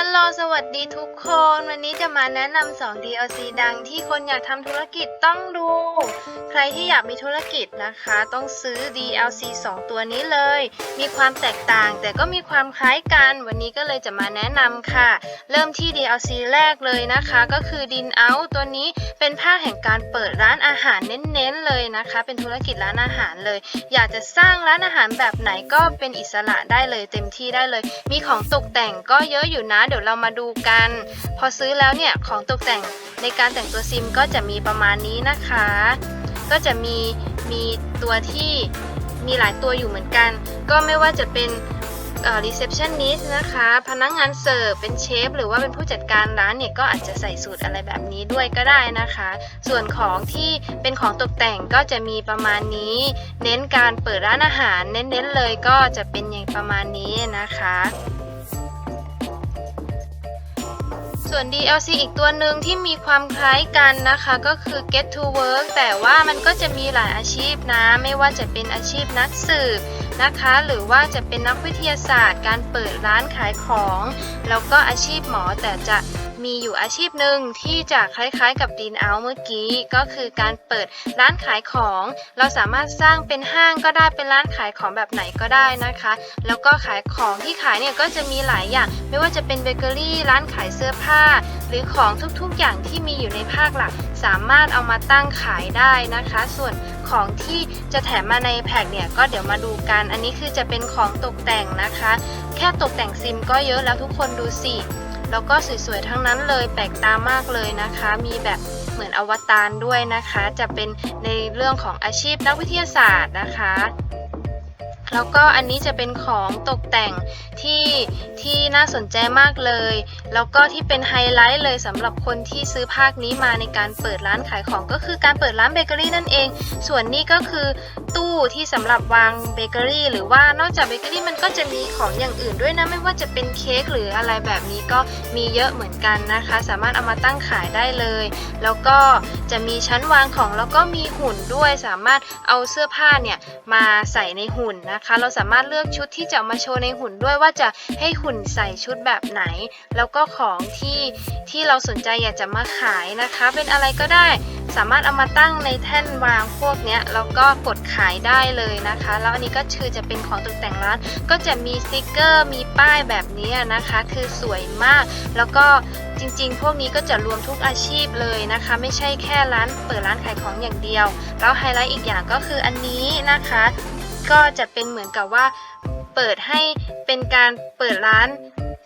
ฮัลโหลสวัสดีทุกคน วันนี้จะมาแนะนำ2 DLC ดังที่คนอยากทำธุรกิจต้องดู ใครที่อยากมีธุรกิจนะคะ ต้องซื้อ DLC 2 ตัวนี้เลย มีความแตกต่างแต่ก็มีความคล้ายกัน วันนี้ก็เลยจะมาแนะนำค่ะ เริ่มที่ DLC แรกเลยนะคะ ก็คือดินเอาตัวนี้เป็นภาคแห่งการเปิดร้านอาหารเน้นๆเลยนะคะ เป็นธุรกิจร้านอาหารเลย อยากจะสร้างร้านอาหารแบบไหนก็เป็นอิสระได้เลย เต็มที่ได้เลย มีของตกแต่งก็เยอะอยู่นะเดี๋ยวเรามาดูกัน พอซื้อแล้วเนี่ยของตกแต่งในการแต่งตัวซิมก็จะมีประมาณนี้นะคะ ก็จะมีมีตัวที่มีหลายตัวอยู่เหมือนกัน ก็ไม่ว่าจะเป็นเอ่อ receptionist นะคะ พนักงานเสิร์ฟเป็นเชฟหรือว่าเป็นผู้จัดการร้านเนี่ย ก็อาจจะใส่สูตรอะไรแบบนี้ด้วยก็ได้นะคะ ส่วนของที่เป็นของตกแต่งก็จะมีประมาณนี้ เน้นการเปิดร้านอาหาร เน้นๆเลยก็จะเป็นอย่างประมาณนี้นะคะ ส่วน DLC อีกตัวหนึ่งที่มีความคล้ายกันนะคะก็คือ Get to Work แต่ว่ามันก็จะมีหลายอาชีพนะ ไม่ว่าจะเป็นอาชีพนักสืบนะคะ หรือว่าจะเป็นนักวิทยาศาสตร์ การเปิดร้านขายของ แล้วก็อาชีพหมอแต่จะ มีอยู่อาชีพหนึ่งที่จะคล้ายๆกับดีนเอาเมื่อกี้ ก็คือการเปิดร้านขายของ เราสามารถสร้างเป็นห้างก็ได้เป็นร้านขายของแบบไหนก็ได้นะคะ แล้วก็ขายของที่ขายเนี่ยก็จะมีหลายอย่าง ไม่ว่าจะเป็นเบเกอรี่ร้านขายเสื้อผ้า หรือของทุกๆอย่างที่มีอยู่ในภาคหลัก สามารถเอามาตั้งขายได้นะคะ ส่วนของที่จะแถมมาในแพ็คเนี่ยก็เดี๋ยวมาดูกัน อันนี้คือจะเป็นของตกแต่งนะคะ แค่ตกแต่งซิมก็เยอะแล้วทุกคนดูสิ แล้วก็สวยๆทั้งนั้นเลยแปลกตามากเลยนะคะ มีแบบเหมือนอวตารด้วยนะคะ จะเป็นในเรื่องของอาชีพนักวิทยาศาสตร์นะคะ แล้วก็อันนี้จะเป็นของตกแต่งที่ที่น่าสนใจมากเลย แล้วก็ที่เป็นไฮไลท์เลยสำหรับคนที่ซื้อภาคนี้มาในการเปิดร้านขายของก็คือการเปิดร้านเบเกอรี่นั่นเอง ส่วนนี้ก็คือตู้ที่สำหรับวางเบเกอรี่หรือว่านอกจากเบเกอรี่มันก็จะมีของอย่างอื่นด้วยนะไม่ว่าจะเป็นเค้กหรืออะไรแบบนี้ก็มีเยอะเหมือนกันนะคะ สามารถเอามาตั้งขายได้เลย แล้วก็จะมีชั้นวางของแล้วก็มีหุ่นด้วยสามารถเอาเสื้อผ้าเนี่ยมาใส่ในหุ่นนะคะเราสามารถเลือกชุดที่จะมาโชว์ในหุ่นด้วยว่าจะให้หุ่นใส่ชุดแบบไหน แล้วก็ของที่ที่เราสนใจอยากจะมาขายนะคะ เป็นอะไรก็ได้ สามารถเอามาตั้งในแท่นวางพวกเนี้ยแล้วก็กดขายได้เลยนะคะ แล้วอันนี้ก็คือจะเป็นของตกแต่งร้านก็จะมีสติกเกอร์มีป้ายแบบนี้นะคะ คือสวยมาก แล้วก็จริงๆ พวกนี้ก็จะรวมทุกอาชีพเลยนะคะ ไม่ใช่แค่ร้านเปิดร้านขายของอย่างเดียว แล้วไฮไลท์อีกอย่างก็คืออันนี้นะคะ ก็จะเป็นเหมือนกับว่า เปิดให้เป็นการเปิดร้าน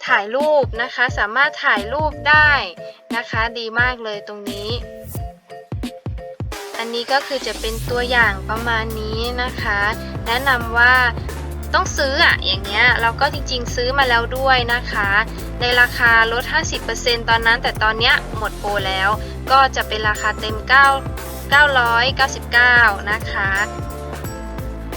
ถ่ายรูปนะคะ สามารถถ่ายรูปได้นะคะ ดีมากเลยตรงนี้ อันนี้ก็คือจะเป็นตัวอย่างประมาณนี้นะคะ แนะนำว่าต้องซื้ออะอย่างเงี้ยเราก็จริงๆซื้อมาแล้วด้วยนะคะ ในราคาลด 50%ตอนนั้น แต่ตอนเนี้ยหมดโปรแล้ว ก็จะเป็นราคาเต็ม 9 999 นะคะ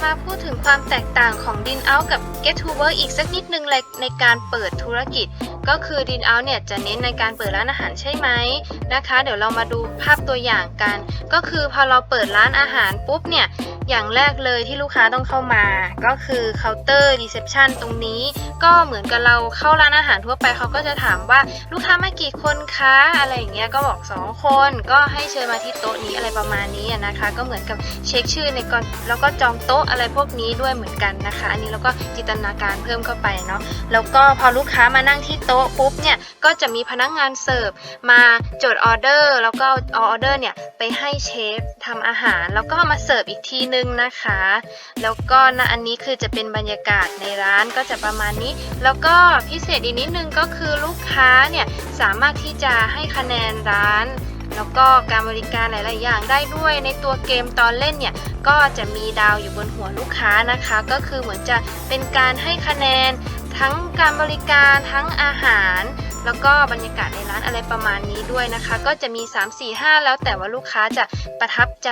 มาพูดถึงความแตกต่างของ Din Out กับ Get to Work อีกสักนิดนึงเลยในการเปิดธุรกิจ ก็คือ Din Out เนี่ยจะเน้นในการเปิดร้านอาหารใช่ไหมนะคะ เดี๋ยวเรามาดูภาพตัวอย่างกัน ก็คือพอเราเปิดร้านอาหารปุ๊บเนี่ยอย่างแรกเลยที่ลูกค้าต้องเข้ามา ก็คือเคาน์เตอร์รีเซพชันตรงนี้ ก็เหมือนกับเราเข้าร้านอาหารทั่วไปเขาก็จะถามว่าลูกค้ามากี่คนคะอะไรอย่างเงี้ยก็บอก 2 คน ก็ให้เชิญมาที่โต๊ะนี้อะไรประมาณนี้นะคะ ก็เหมือนกับเช็คชื่อในก่อนแล้วก็จองโต๊ะอะไรพวกนี้ด้วยเหมือนกันนะคะ อันนี้เราก็จินตนาการเพิ่มเข้าไปเนาะแล้วก็พอลูกค้ามานั่งที่โต๊ะปุ๊บเนี่ยก็จะมีพนักงานเสิร์ฟมาจดออเดอร์แล้วก็ออเดอร์เนี่ยไปให้เชฟทำอาหาร แล้วก็มาเสิร์ฟอีกทีนึงนะคะ แล้วก็นะอันนี้คือจะเป็นบรรยากาศในร้านก็จะประมาณนี้ แล้วก็พิเศษอีกนิดนึงก็คือลูกค้าเนี่ยสามารถที่จะให้คะแนนร้าน แล้วก็การบริการหลาย ๆ อย่างได้ด้วยในตัวเกมตอนเล่นเนี่ยก็จะมีดาวอยู่บนหัวลูกค้านะคะ ก็คือเหมือนจะเป็นการให้คะแนน ทั้งการบริการทั้งอาหาร แล้วก็บรรยากาศในร้านอะไรประมาณนี้ด้วยนะคะ ก็จะมี 3 4 5 แล้วแต่ว่าลูกค้าจะประทับใจ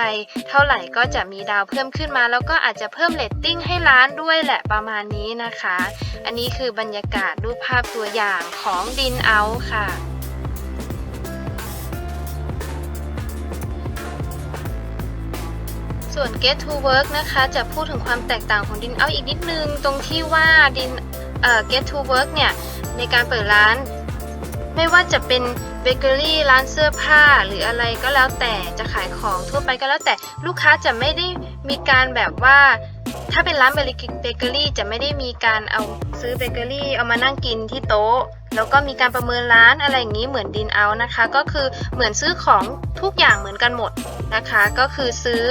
เท่าไหร่ก็จะมีดาวเพิ่มขึ้นมา แล้วก็อาจจะเพิ่มเรตติ้งให้ร้านด้วยแหละประมาณนี้นะคะ อันนี้คือบรรยากาศรูปภาพตัวอย่างของดินเอาค่ะ ส่วน Get to Work นะคะจะพูดถึงความแตกต่างของดินเอาอีกนิดนึง ตรงที่ว่าดินเอ่อ Get to Work เนี่ย ในการเปิดร้าน ไม่ว่าจะเป็นเบเกอรี่ร้านเสื้อผ้าหรืออะไรก็แล้วแต่จะขายของทั่วไปก็แล้วแต่ลูกค้าจะไม่ได้มีการแบบว่า ถ้าเป็นร้านเบเกอรี่จะไม่ได้มีการเอาซื้อเบเกอรี่เอามานั่งกินที่โต๊ะ แล้วก็มีการประเมินร้านอะไรอย่างนี้เหมือนดินเอานะคะ ก็คือเหมือนซื้อของทุกอย่างเหมือนกันหมดนะคะ ก็คือซื้อ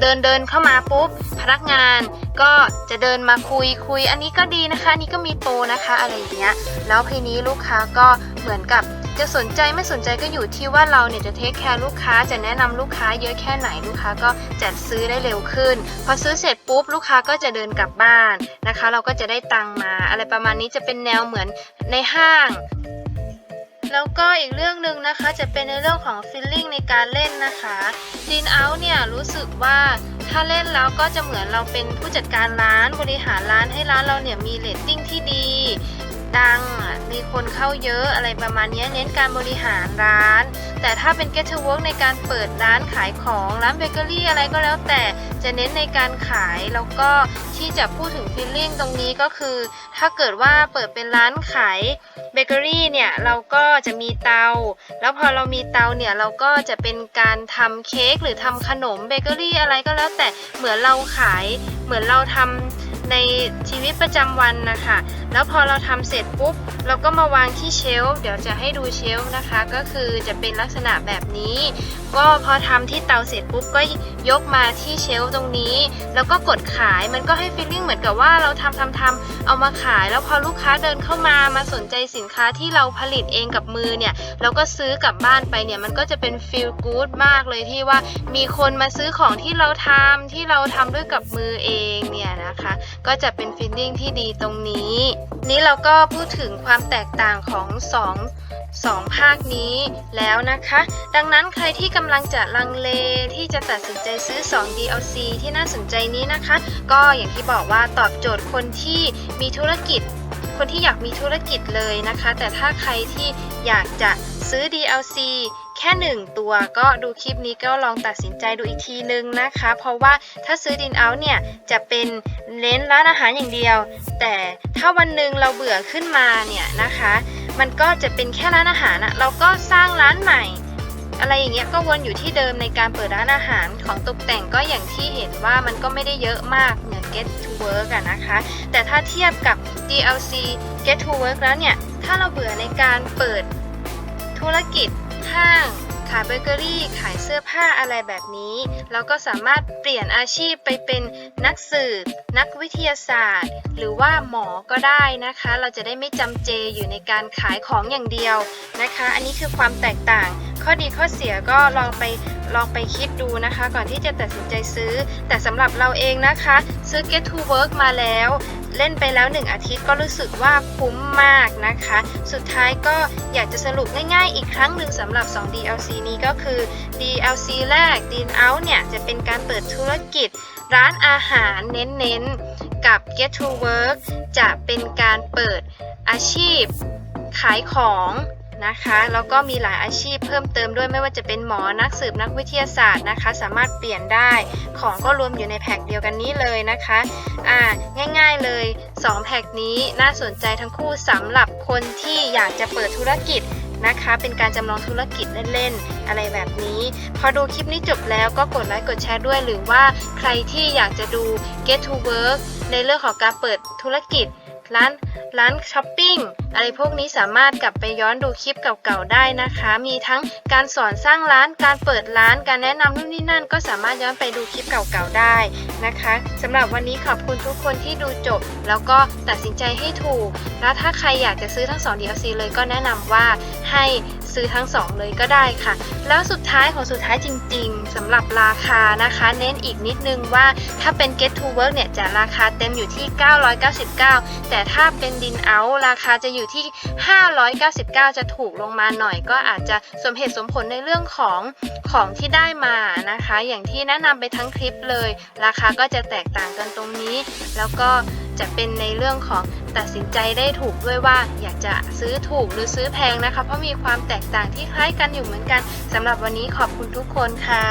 เดินเดินเข้ามาปุ๊บ พนักงานก็จะเดินมาคุยคุย อันนี้ก็ดีนะคะนนี้ก็มีโปรนะคะอะไรอย่างเงี้ยแล้วทีนี้ลูกค้าก็เหมือนกับจะสนใจไม่สนใจก็อยู่ที่ว่าเราเนี่ยจะเทคแคร์ลูกค้าจะแนะนำลูกค้าเยอะแค่ไหนลูกค้าก็จะซื้อได้เร็วขึ้น พอซื้อเสร็จปุ๊บลูกค้าก็จะเดินกลับบ้านนะคะ เราก็จะได้ตังมาอะไรประมาณนี้จะเป็นแนวเหมือนในห้าง แล้วก็อีกเรื่องหนึ่งนะคะจะเป็นในเรื่องของฟิลลิ่งในการเล่นนะคะดินเอาเนี่ยรู้สึกว่าถ้าเล่นแล้วก็จะเหมือนเราเป็นผู้จัดการร้านบริหารร้านให้ร้านเราเนี่ยมีเรตติ้งที่ดี ดัง มีคนเข้าเยอะอะไรประมาณนี้เน้นการบริหารร้าน แต่ถ้าเป็น Get to Work ในการเปิดร้านขายของร้านเบเกอรี่อะไรก็แล้วแต่จะเน้นในการขายแล้วก็ที่จะพูดถึงฟีลลิ่งตรงนี้ก็คือ ถ้าเกิดว่าเปิดเป็นร้านขายเบเกอรี่เนี่ยเราก็จะมีเตา แล้วพอเรามีเตาเนี่ยเราก็จะเป็นการทำเค้กหรือทำขนมเบเกอรี่อะไรก็แล้วแต่เหมือนเราขายเหมือนเราทำในชีวิตประจำวันนะคะ แล้วพอเราทำเสร็จปุ๊บ เราก็มาวางที่เชลฟ์เดี๋ยวจะให้ดูเชลฟ์นะคะ ก็คือจะเป็นลักษณะแบบนี้ ก็พอทำที่เตาเสร็จปุ๊บก็ยกมาที่เชลฟ์ตรงนี้ แล้วก็กดขายมันก็ให้ฟีลลิ่งเหมือนกับว่าเราทำทำทำเอามาขาย แล้วพอลูกค้าเดินเข้ามามาสนใจสินค้าที่เราผลิตเองกับมือเนี่ยเราก็ซื้อกลับบ้านไปเนี่ยมันก็จะเป็นฟีลกู๊ดมากเลยที่ว่ามีคนมาซื้อของที่เราทำที่เราทำด้วยกับมือเองเนี่ยนะคะ ก็จะเป็นฟีลลิ่งที่ดีตรงนี้นี้เราก็พูดถึงความแตกต่างของสองสองภาคนี้แล้วนะคะ ดังนั้นใครที่กำลังจะลังเลที่จะตัดสินใจซื้อ 2 DLC ที่น่าสนใจนี้นะคะ ก็อย่างที่บอกว่าตอบโจทย์คนที่มีธุรกิจ คนที่อยากมีธุรกิจเลยนะคะ แต่ถ้าใครที่อยากจะซื้อ DLC แค่ 1 ตัวก็ดูคลิปนี้ก็ลองตัดสินใจดูอีกทีนึงนะคะ เพราะว่าถ้าซื้อดินเอาเนี่ยจะเป็นเน้นร้านอาหารอย่างเดียว แต่ถ้าวันหนึ่งเราเบื่อขึ้นมาเนี่ยนะคะ มันก็จะเป็นแค่ร้านอาหารอะเราก็สร้างร้านใหม่อะไรอย่างเงี้ยก็วนอยู่ที่เดิมในการเปิดร้านอาหารของตกแต่งก็อย่างที่เห็นว่ามันก็ไม่ได้เยอะมากเหมือน Get to Work อะนะคะ แต่ถ้าเทียบกับ DLC Get to Work แล้วเนี่ย ถ้าเราเบื่อในการเปิดธุรกิจ ห้าง ขายเบเกอรี่ ขายเสื้อผ้าอะไรแบบนี้ เราก็สามารถเปลี่ยนอาชีพไปเป็นนักสืบนักวิทยาศาสตร์ หรือว่าหมอก็ได้นะคะ เราจะได้ไม่จำเจอยู่ในการขายของอย่างเดียวนะคะ อันนี้คือความแตกต่าง ข้อดีข้อเสียก็ลองไปลองไปคิดดูนะคะ ก่อนที่จะตัดสินใจซื้อ แต่สำหรับเราเองนะคะ ซื้อ Get to Work มาแล้ว เล่นไปแล้ว 1 อาทิตย์ก็รู้สึกว่าคุ้มมากนะคะ สุดท้ายก็อยากจะสรุปง่ายๆ อีกครั้งหนึ่งสำหรับ 2 DLC นี้ก็คือ DLC แรก Dean Out เนี่ย จะเป็นการเปิดธุรกิจ ร้านอาหารเน้นๆ กับ Get to Work จะเป็นการเปิดอาชีพขายของ นะคะ แล้วก็มีหลายอาชีพเพิ่มเติมด้วยไม่ว่าจะเป็นหมอนักสืบนักวิทยาศาสตร์นะคะ สามารถเปลี่ยนได้ของก็รวมอยู่ในแพ็กเดียวกันนี้เลยนะคะอ่าง่ายๆเลย 2 แพ็กนี้น่าสนใจทั้งคู่สำหรับคนที่อยากจะเปิดธุรกิจนะคะ เป็นการจำลองธุรกิจเล่นๆ อะไรแบบนี้ พอดูคลิปนี้จบแล้วก็กดไลค์กดแชร์ด้วย หรือว่าใครที่อยากจะดู Get to Work ในเรื่องของการเปิดธุรกิจ ร้านร้านช้อปปิ้งอะไรพวกนี้สามารถกลับไปย้อนดูคลิปเก่าๆได้นะคะ มีทั้งการสอนสร้างร้านการเปิดร้านการแนะนำนู่นนี่นั่น ก็สามารถย้อนไปดูคลิปเก่าๆได้นะคะสำหรับวันนี้ขอบคุณทุกคนที่ดูจบ แล้วก็ตัดสินใจให้ถูก แล้วถ้าใครอยากจะซื้อทั้ง 2 DLC เลยก็แนะนำว่าให้ ซื้อทั้ง 2 เลยก็ได้ค่ะ แล้วสุดท้ายของสุดท้ายจริง ๆสำหรับราคานะคะ เน้นอีกนิดนึงว่าถ้าเป็น Get to Work เนี่ยจะราคาเต็มอยู่ที่ 999 แต่ถ้าเป็นดินเอาราคาจะอยู่ที่ 599 จะถูกลงมาหน่อยก็อาจจะสมเหตุสมผลในเรื่องของของที่ได้มานะคะ อย่างที่แนะนำไปทั้งคลิปเลย ราคาก็จะแตกต่างกันตรงนี้ แล้วก็จะเป็นในเรื่องของ ตัดสินใจได้ถูกด้วยว่าอยากจะซื้อถูกหรือซื้อแพงนะคะ เพราะมีความแตกต่างที่คล้ายกันอยู่เหมือนกันสำหรับวันนี้ขอบคุณทุกคนค่ะ